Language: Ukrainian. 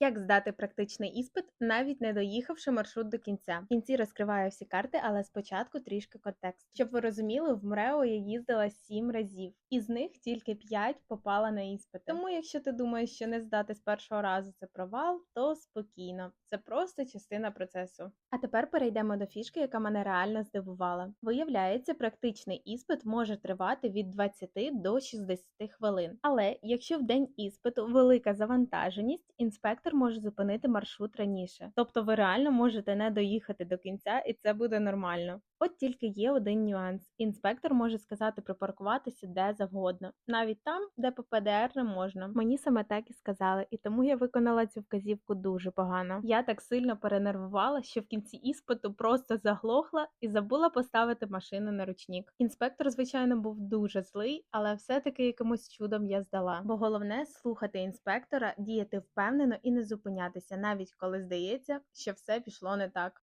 Як здати практичний іспит, навіть не доїхавши маршрут до кінця. В кінці розкриваю всі карти, але спочатку трішки контекст. Щоб ви розуміли, в МРЕО я їздила сім разів, із них тільки п'ять попала на іспити. Тому, якщо ти думаєш, що не здати з першого разу це провал, то спокійно, це просто частина процесу. А тепер перейдемо до фішки, яка мене реально здивувала. Виявляється, практичний іспит може тривати від 20 до 60 хвилин. Але якщо в день іспиту велика завантаженість, інспектор може зупинити маршрут раніше. Тобто ви реально можете не доїхати до кінця, і це буде нормально. От тільки є один нюанс: інспектор може сказати припаркуватися де завгодно, навіть там, де по ПДР не можна. Мені саме так і сказали, і тому я виконала цю вказівку дуже погано. Я так сильно перенервувала, що в кінці іспиту просто заглохла і забула поставити машину на ручник. Інспектор, звичайно, був дуже злий, але все-таки якимось чудом я здала. Бо головне слухати інспектора, діяти впевнено і не зупинятися, навіть коли здається, що все пішло не так.